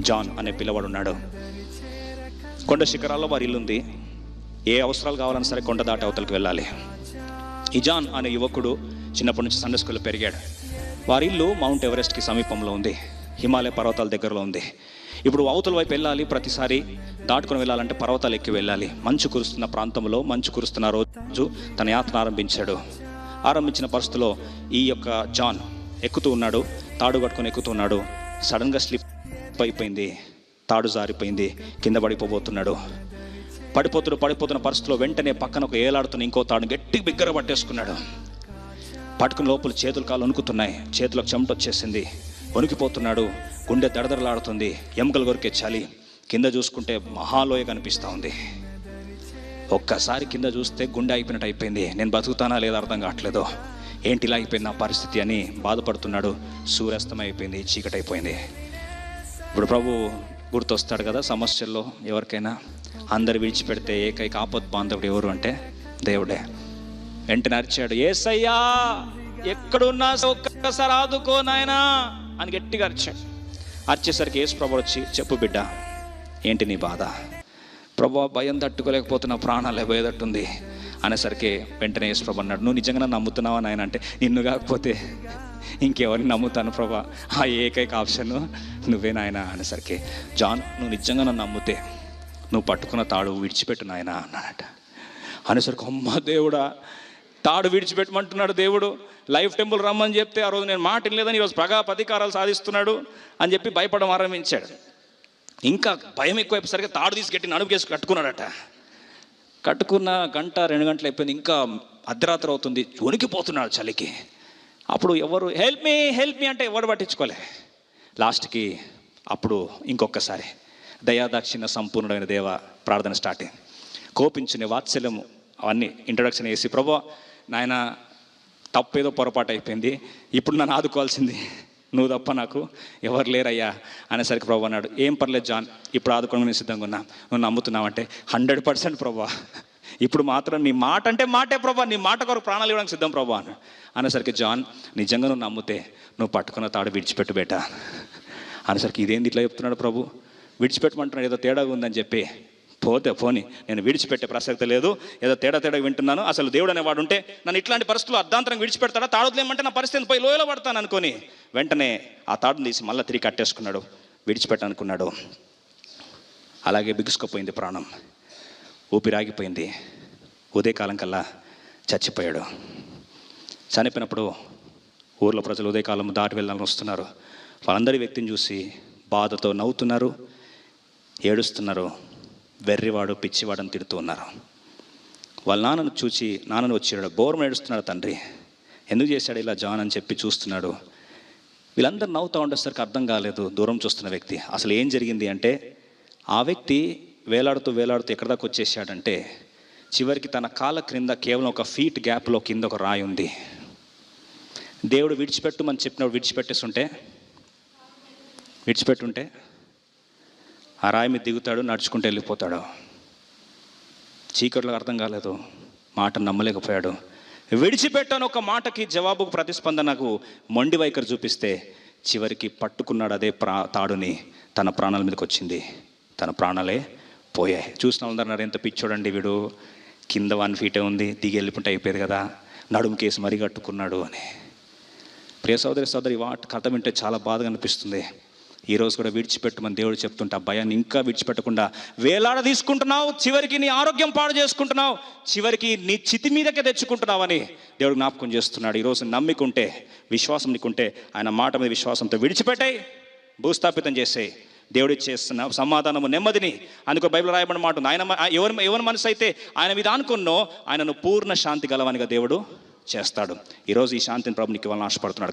John అనే పిల్లవాడు ఉన్నాడు కొండ శిఖరాల్లో వారి ఇల్లు ఉంది ఏ అవసరాలు కావాలన్నా సరే కొండ దాటి అవతలకు వెళ్ళాలి. ఈ జాన్ అనే యువకుడు చిన్నప్పటి నుంచి సండే స్కూల్లో పెరిగాడు. వారి ఇల్లు మౌంట్ ఎవరెస్ట్కి సమీపంలో ఉంది. హిమాలయ పర్వతాల దగ్గరలో ఉంది. ఇప్పుడు అవతల వైపు వెళ్ళాలి ప్రతిసారి దాటుకుని వెళ్ళాలంటే పర్వతాలు ఎక్కి వెళ్ళాలి. మంచు కురుస్తున్న ప్రాంతంలో మంచు కురుస్తున్న రోజు తన యాత్ర ఆరంభించాడు. ఆరంభించిన పరిస్థితిలో ఈ యొక్క జాన్ ఎక్కుతూ ఉన్నాడు తాడు కట్టుకొని ఎక్కుతూ ఉన్నాడు. సడన్గా స్లిప్ అయిపోయింది తాడు జారిపోయింది కింద పడిపోబోతున్నాడు. పడిపోతున్న పడిపోతున్న పరిస్థితిలో వెంటనే పక్కన ఒక ఏలాడుతున్న ఇంకో తాడు గట్టి బిగ్గర పట్టేసుకున్నాడు. పట్టుకుని లోపల చేతులు కాలు వణుకుతున్నాయి చేతులకు చెమట వచ్చేసింది. వణికిపోతున్నాడు గుండె దడదడలాడుతుంది ఎముకలు కొరికే చలి కింద చూసుకుంటే మహాలోయ కనిపిస్తూ ఉంది. ఒక్కసారి కింద చూస్తే గుండె అయిపోయినట్టు అయిపోయింది. నేను బతుకుతానా లేదా అర్థం కావట్లేదు. ఏంటి ఇలా అయిపోయింది నా పరిస్థితి అని బాధపడుతున్నాడు. సూర్యాస్తమైపోయింది చీకటైపోయింది. అయిపోయింది ఇప్పుడు ప్రభు గుర్తొస్తాడు కదా సమస్యల్లో ఎవరికైనా అందరు విడిచిపెడితే ఏకైక ఆపద్ బాంధవుడు ఎవరు అంటే దేవుడే. వెంటనే అరిచాడు ఏసయ్యా ఎక్కడున్నా ఒక్కసారి ఆదుకో నాయనా అని గట్టిగా అరిచాడు. అరిచేసరికి యేసు ప్రభు వచ్చి చెప్పు బిడ్డ ఏంటి నీ బాధ? ప్రభు భయం తట్టుకోలేకపోతున్న ప్రాణాలు పోయేటట్టుంది అనేసరికి వెంటనే యేసు ప్రభు అన్నాడు నువ్వు నిజంగా నమ్ముతున్నావా నాయన? అంటే నిన్ను కాకపోతే ఇంకెవరిని నమ్ముతాను ప్రభా? ఆ ఏకైక ఆప్షన్ నువ్వే నాయన అనేసరికి జాన్ నువ్వు నిజంగా నన్ను నమ్ముతే నువ్వు పట్టుకున్న తాడు విడిచిపెట్టు నాయన అన్నాడట. అనేసరికి అమ్మ దేవుడా తాడు విడిచిపెట్టమంటున్నాడు దేవుడు. లైఫ్ టెంపుల్ రమ్మని చెప్తే ఆ రోజు నేను మాట లేదని ఈరోజు ప్రగా అధికారాలు సాధిస్తున్నాడు అని చెప్పి భయపడడం ఆరంభించాడు. ఇంకా భయం ఎక్కువైపోయేసరికి తాడు తీసుకెట్టి నడుపుకేసి కట్టుకున్నాడట. కట్టుకున్న గంట రెండు గంటలు అయిపోయింది. ఇంకా అర్ధరాత్రి అవుతుంది. వణికిపోతున్నాడు చలికి. అప్పుడు ఎవరు హెల్ప్ మీ హెల్ప్ మీ అంటే ఎవరు పట్టించుకోలే. లాస్ట్కి అప్పుడు ఇంకొకసారి దయాదాక్షిణ సంపూర్ణమైన దేవ ప్రార్థన స్టార్ట్ అయింది కోపించుని వాత్సల్యము అవన్నీ ఇంట్రొడక్షన్ వేసి ప్రభు నాయన తప్పేదో పొరపాటు అయిపోయింది. ఇప్పుడు నన్ను ఆదుకోవాల్సింది. నువ్వు తప్ప నాకు ఎవరు లేరయ్యా అనేసరికి ప్రభు అన్నాడు. ఏం పర్లేదు జాన్ ఇప్పుడు ఆదుకోవడం సిద్ధంగా ఉన్నా. నువ్వు నమ్ముతున్నావంటే హండ్రెడ్ పర్సెంట్ ప్రభా ఇప్పుడు మాత్రం నీ మాట అంటే మాటే ప్రభా నీ మాట కొరకు ప్రాణాలు ఇవ్వడానికి సిద్ధం ప్రభా అని. అనేసరికి జాన్ నిజంగా నువ్వు నమ్మితే నువ్వు పట్టుకున్న తాడు విడిచిపెట్టు బేట. అనేసరికి ఇదేంది ఇట్లా చెప్తున్నాడు ప్రభు? విడిచిపెట్టమంటున్నాడు ఏదో తేడాగా ఉందని చెప్పి. పోతే పోని నేను విడిచిపెట్టే ప్రసక్తి లేదు ఏదో తేడా తేడా వింటున్నాను. అసలు దేవుడు అనేవాడు ఉంటే నన్ను ఇట్లాంటి పరిస్థితులు అర్ధాంతరం విడిచిపెడతాడా? తాడులేమంటే నా పరిస్థితిని పోయి లోయలో పడతాను అనుకొని. వెంటనే ఆ తాడుని తీసి మళ్ళీ తిరిగి కట్టేసుకున్నాడు విడిచిపెట్టనుకున్నాడు. అలాగే బిగుసుకుపోయింది ప్రాణం. ఊపిరాగిపోయింది. ఉదయకాలం కల్లా చచ్చిపోయాడు. చనిపోయినప్పుడు ఊర్లో ప్రజలు ఉదయకాలం దాటి వెళ్ళాలని వస్తున్నారు. వాళ్ళందరి వ్యక్తిని చూసి బాధతో నవ్వుతున్నారు ఏడుస్తున్నారు వెర్రివాడు పిచ్చివాడని తిడుతూ ఉన్నారు. వాళ్ళ నాన్నను చూచి నాన్నను వచ్చాడు బోర్మ ఏడుస్తున్నాడు తండ్రి. ఎందుకు చేశాడు ఇలా జాన్ అని చెప్పి చూస్తున్నాడు. వీళ్ళందరూ నవ్వుతూ ఉండేసరికి అర్థం కాలేదు దూరం చూస్తున్న వ్యక్తి. అసలు ఏం జరిగింది అంటే ఆ వ్యక్తి వేలాడుతూ వేలాడుతూ ఎక్కడి దాకా వచ్చేసాడంటే చివరికి తన కాళ్ళ క్రింద కేవలం ఒక ఫీట్ గ్యాప్లో కింద ఒక రాయి ఉంది. దేవుడు విడిచిపెట్టమని చెప్పినప్పుడు విడిచిపెట్టేస్తుంటే విడిచిపెట్టుంటే ఆ రాయి మీద దిగుతాడు నడుచుకుంటూ వెళ్ళిపోతాడు. చీకట్లో అర్థం కాలేదు మాట నమ్మలేకపోయాడు. విడిచిపెట్టను ఒక మాటకి జవాబు ప్రతిస్పందనకు మొండి వైఖరి చూపిస్తే చివరికి పట్టుకున్నాడు అదే ప్రా తాడుని తన ప్రాణాల మీదకి వచ్చింది. తన ప్రాణాలే పోయాయి చూసిన వాళ్ళందరూ ఎంత పిచ్చోడండి వీడు. కింద వన్ ఫీటే ఉంది దిగి వెళ్ళిపోతే అయిపోయేది కదా. నడుము కేసు మరీ కట్టుకున్నాడు అని. ప్రియ సోదరి సోదరి వాటి కథ వింటే చాలా బాధగా అనిపిస్తుంది. ఈరోజు కూడా విడిచిపెట్టమని దేవుడు చెప్తుంటే ఆ భయాన్ని ఇంకా విడిచిపెట్టకుండా వేలాడ తీసుకుంటున్నావు చివరికి నీ ఆరోగ్యం పాడు చేసుకుంటున్నావు చివరికి నీ చితి మీదకే తెచ్చుకుంటున్నావని దేవుడు జ్ఞాపకం చేస్తున్నాడు. ఈరోజు నమ్మికుంటే విశ్వాసం నీకుంటే ఆయన మాట మీద విశ్వాసంతో విడిచిపెట్టాయి భూస్థాపితం చేసేయి. దేవుడు చేస్తున్న సమాధానము నెమ్మదిని అందుకో బైబిల్ రాయబడిన మాట ఉంది. ఆయన ఎవరి ఎవరి మనసు అయితే ఆయన మీద అనుకున్నో ఆయనను పూర్ణ శాంతి గలవానిగా దేవుడు చేస్తాడు ఈరోజు ఈ శాంతిని ప్రభు నీకు ఇవ్వాలని ఆశపడుతున్నాడు